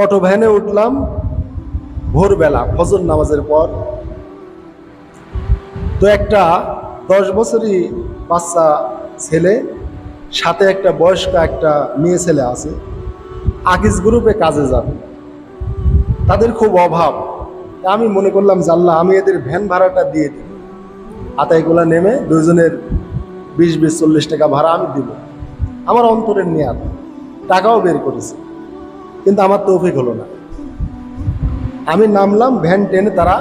Auto ভ্যানে উঠলাম ভোরবেলা, ফজর নামাজের পর। তো একটা দশ বছরই বাচ্চা ছেলে, সাথে একটা বয়স্ক একটা মেয়ে ছেলে আছে, আকিস গ্রুপে কাজে যাবে। তাদের খুব অভাব। আমি মনে করলাম আল্লাহ, আমি এদের ভ্যান ভাড়াটা দিয়ে দিই। আতাইগুলা নেমে দুজনের বিশ বিশ, চল্লিশ টাকা ভাড়া আমি দিব। আমার অন্তরের নেয়ার টাকাও বের করেছি। কিন্তু আমার তৌফিক হলো না। আমি নামলাম, ভ্যান টেনে তারা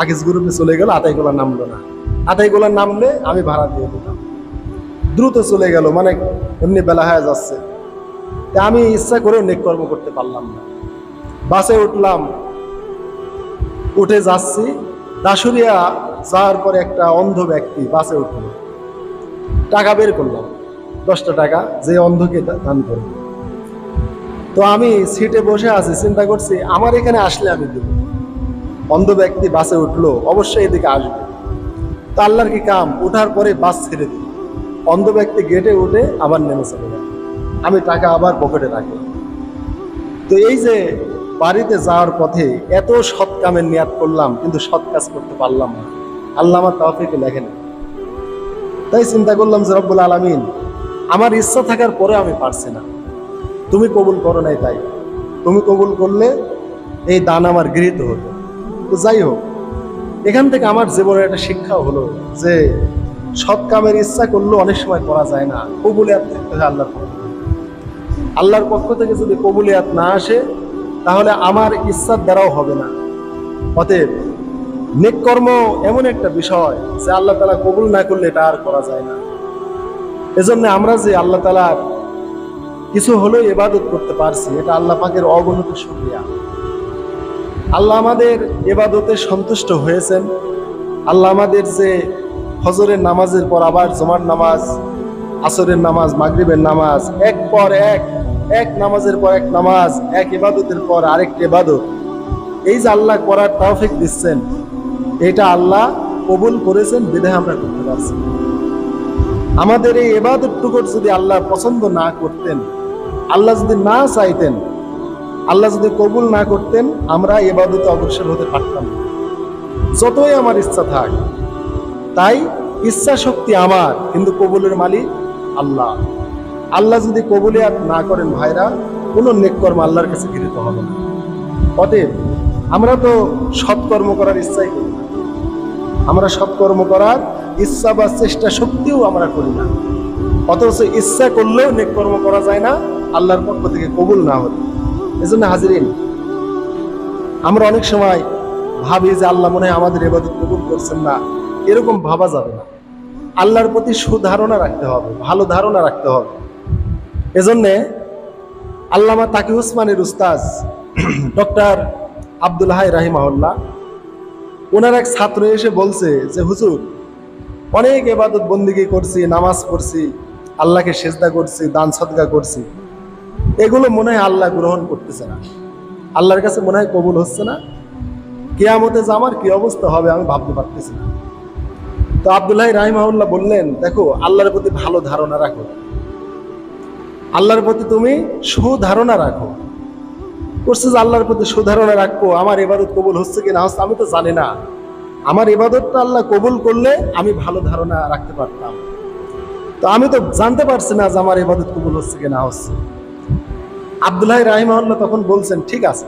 আকিস গ্রুপে চলে গেল আতাইগুলা নামলো না। আতাইগুলা নামলে আমি ভাড়া দিয়ে দিলাম দ্রুত চলে গেল মানে এমনি বেলা হয়ে যাচ্ছে। তা আমি ইচ্ছা করেও নেক কর্ম করতে পারলাম না। বাসে উঠলাম, উঠে যাচ্ছি। দাসুরিয়া যাওয়ার পরে একটা অন্ধ ব্যক্তি বাসে উঠল। টাকা বের করলাম, দশটা টাকা, যে অন্ধকে দান করব তো আমি সিটে বসে আছি, চিন্তা করছি, আমার এখানে আসলে আমি দেব অন্ধ ব্যক্তি বাসে উঠল, অবশ্যই এদিকে আসবে। তো আল্লাহর কি কাম? ওঠার পরে বাস ছেড়ে দিল। অন্ধ ব্যক্তি গেটে উঠে আবার নেমে চলে গেল। আমি টাকা আবার পকেটে রাখলাম। তো এই যে বাড়িতে যাওয়ার পথে এত সৎ কামের নিয়াত করলাম, কিন্তু সৎ কাজ করতে পারলাম না। আল্লাহ আমার তফিকে লেখেন তাই চিন্তা করলাম যে রব্বুল আলমিন, আমার ইচ্ছা থাকার পরে আমি পারছি না। তুমি কবুল করো নাই তাই। তুমি কবুল করলে এই দান আমার গৃহীত হতো। তো যাই হোক, এখান থেকে আমার জীবনের একটা শিক্ষা হলো যে সৎ কামের ইচ্ছা করলেও অনেক সময় করা যায় না, কবুলিয়াত থাকতে হয় আল্লাহর পক্ষ। আল্লাহর পক্ষ থেকে যদি কবুলিয়াত না আসে, তাহলে আমার ইচ্ছার দ্বারাও হবে না। অতএব নেক কর্ম এমন একটা বিষয় যে আল্লাহ তালা কবুল না করলে এটা আর করা যায় না। এজন্য আমরা যে আল্লাহ তালার কিছু হলেও এবাদত করতে পারছি, এটা আল্লাহ পাকের অগণিত শুক্রিয়া। আল্লাহ আমাদের এবাদতে সন্তুষ্ট হয়েছেন। আল্লাহ আমাদের যে ফজরের নামাজের পর আবার জমার নামাজ, আসরের নামাজ, মাগরিবের নামাজ, এক পর এক এক নামাজের পর এক নামাজ, এক ইবাদতের পর আরেকটি ইবাদত, এই যে আল্লাহ করার তৌফিক দিচ্ছেন, এটা আল্লাহ কবুল করেছেন, বিধায় আমরা করতে পারছি। আমাদের এই এবাদতটুকুর যদি আল্লাহ পছন্দ না করতেন আল্লাহ যদি না চাইতেন, আল্লাহ যদি কবুল না করতেন, আমরা এবাদতে অগ্রসর হতে পারতাম। যতই আমার ইচ্ছা থাক, তাই ইচ্ছা শক্তি আমার, কিন্তু কবুলের মালিক আল্লাহ। আল্লাহ যদি কবুলিয়াত না করেন ভাইরা, কোনো নেককর্ম আল্লাহর কাছে গৃহীত হবে না। অতএব আমরা তো সৎকর্ম করার ইচ্ছাই করি না। আমরা সৎকর্ম করার ইচ্ছা বা চেষ্টা শক্তিও আমরা করি না। অথচ ইচ্ছা করলেও নেককর্ম করা যায় না আল্লাহর পক্ষ থেকে কবুল না হলে। এজন্য হাজিরিন, আমরা অনেক সময় ভাবি যে আল্লাহ মনে হয় আমাদের এবাদত কবুল করছেন না। এরকম ভাবা যাবে না। আল্লাহর প্রতি সুধারণা রাখতে হবে, ভালো ধারণা রাখতে হবে। এজন্যে আল্লামা তাকি উসমানের উস্তাজ ডক্টর আব্দুল হাই রাহিমাহুল্লাহ, ওনার এক ছাত্র এসে বলছে যে, হুজুর, অনেক এবাদত বন্দিগি করছি, নামাজ পড়ছি, আল্লাহকে সেজদা করছি, দান সদকা করছি। এগুলো মনে হয় আল্লাহ গ্রহণ করতেছে না। আল্লাহর কাছে মনে হয় কবুল হচ্ছে না। কেয়ামতে যে আমার কি অবস্থা হবে আমি ভাবতে পারতেছি না। তো আবদুল্লাহ রাহিমাহুল্লাহ বললেন, দেখো, আল্লাহর প্রতি ভালো ধারণা রাখো। আল্লাহর প্রতি তুমি সুধারণা রাখো। করছে যে আল্লাহর প্রতি সুধারণা রাখব, আমার এবাদত কবুল হচ্ছে কি না হচ্ছে আমি তো জানি না। আমার এবাদতটা আল্লাহ কবুল করলে আমি ভালো ধারণা রাখতে পারতাম। তো আমি তো জানতে পারছি না যে আমার এবাদত কবুল হচ্ছে কি না হচ্ছে আবদুল্লাহ রাহিমাহুল্লাহ তখন বলছেন, ঠিক আছে,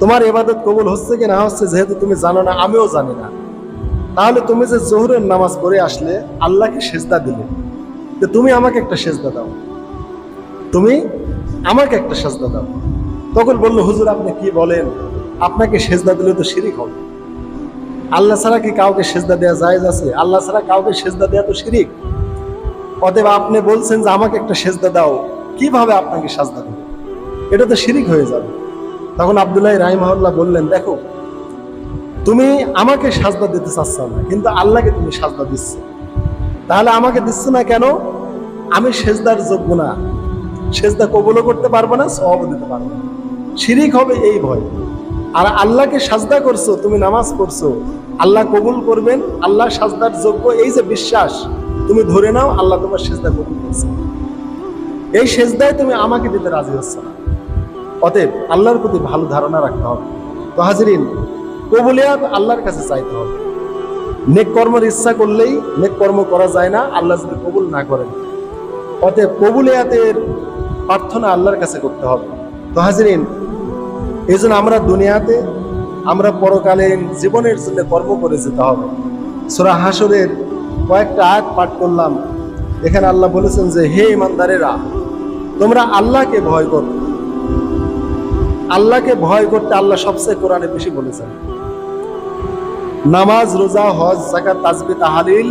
তোমার এবাদত কবুল হচ্ছে কি না হচ্ছে যেহেতু তুমি জানো না, আমিও জানি না। তাহলে তুমি যে জোহরের নামাজ পড়ে আসলে আল্লাহকে সেজদা দিলে, যে তুমি আমাকে একটা সেজদা দাও। তুমি আমাকে একটা সেজদা দাও। তখন বলল, হুজুর, আপনি কি বলেন? আপনাকে সেজদা দিলে তো শিরিক হবে। আল্লাহ ছাড়া কি কাউকে সেজদা দেওয়া জায়েজ আছে? আল্লাহ ছাড়া কাউকে সেজদা দেওয়া তো শিরিক। অতএব আপনি বলছেন যে আমাকে একটা সেজদা দাও। কীভাবে আপনাকে সাজদা দেবে? এটা তো শিরিক হয়ে যাবে। তখন আবদুল্লাহ রাহিমাহুল্লাহ বললেন, দেখো, তুমি আমাকে সাজদা দিতে চাচ্ছ না, কিন্তু আল্লাহকে তুমি সাজদা দিচ্ছ। তাহলে আমাকে দিচ্ছ না কেন? আমি সেজদার যোগ্য না। সেজদা কবলও করতে পারব না সবও দিতে পারব না। শিরিক হবে এই ভয়। আর আল্লাহকে সাজদা করছ, তুমি নামাজ পড়ছো, আল্লাহ কবুল করবেন, আল্লাহ সাজদার যোগ্য, এই যে বিশ্বাস, তুমি ধরে নাও আল্লাহ তোমার সেজদা কবুল করছে। এই সেজদায় তুমি আমাকে দিতে রাজি হচ্ছ না। অতএব আল্লাহর প্রতি ভালো ধারণা রাখতে হবে। তো হাজিরিন, কবুলিয়াত আল্লাহর কাছে চাইতে হবে। নেক কর্মের ইচ্ছা করলেই নেক কর্ম করা যায় না, আল্লাহ যদি কবুল না করেন। অতএব কবুলিয়াতের প্রার্থনা আল্লাহর কাছে করতে হবে। তো হাজিরিন, এই জন্য আমরা দুনিয়াতে, আমরা পরকালীন জীবনের জন্য কর্ম করে যেতে হবে। সুরা হাসরের কয়েকটা আয়াত পাঠ করলাম। এখানে আল্লাহ বলেছেন যে, হে ইমানদারেরা, তোমরা আল্লাহকে ভয় করো। আল্লাহকে ভয় করতে আল্লাহ সবচেয়ে কোরআনে বেশি বলেছেন। নামাজ, রোজা, হজ জাকাত তাজবি তাহালিল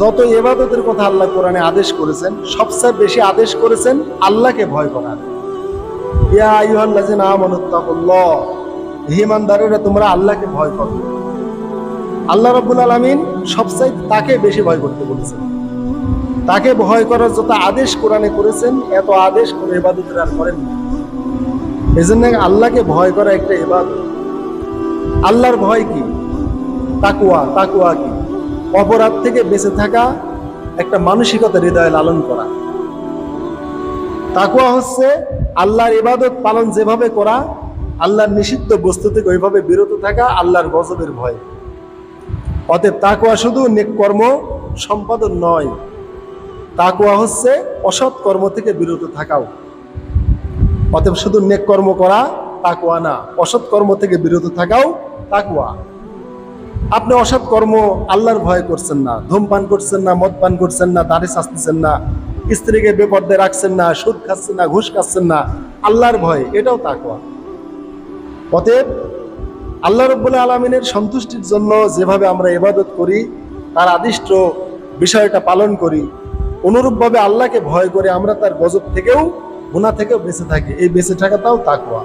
যত এবাদতের কথা আল্লাহ কোরআনে আদেশ করেছেন, সবচেয়ে বেশি আদেশ করেছেন আল্লাহকে ভয় করার ইয়া আইয়ুহাল্লাযিনা আমানু তাকুল্লাহ হে তোমরা আল্লাহকে ভয় করো। আল্লাহ রাব্বুল আলামিন সবচাইতে তাকে বেশি ভয় করতে বলেছেন। তাকে ভয় করার যত আদেশ কোরআনে করেছেন, এত আদেশ কোন ইবাদতের আর করেন এই জন্য আল্লাহকে ভয় করা একটা ইবাদত। আল্লাহর ভয় কি? তাকুয়া তাকুয়া কি? অপরাধ থেকে বেঁচে থাকা একটা মানসিকতা হৃদয়ে লালন করা। তাকুয়া হচ্ছে আল্লাহর ইবাদত পালন যেভাবে করা, আল্লাহর নিষিদ্ধ বস্তু থেকে ওইভাবে বিরত থাকা, আল্লাহর গজবের ভয়। অতএব তাকুয়া শুধু কর্ম, সম্পাদন নয়। তাকুয়া হচ্ছে অসৎ কর্ম থেকে বিরত থাকাও। অতএব শুধু নেক কর্ম করা তাকুয়া না, অসৎ কর্ম থেকে বিরত থাকাও তাকুয়া আপনি অসৎ কর্ম আল্লাহর ভয় করছেন না, ধূমপান করছেন না মদ পান করছেন না, দাড়ি চাচ্ছেন না, স্ত্রীকে বেপর্দে রাখছেন না, সুদ খাচ্ছেন না, ঘুষ খাচ্ছেন না, আল্লাহর ভয়, এটাও তাকুয়া অতএব আল্লাহ রব্বুল আলমিনের সন্তুষ্টির জন্য যেভাবে আমরা ইবাদত করি, তার আদিষ্ট বিষয়টা পালন করি, অনুরূপভাবে আল্লাহকে ভয় করে আমরা তার গজব থেকেও গুণা থেকেও বেঁচে থাকি। এই বেঁচে থাকাটাও তাকুয়া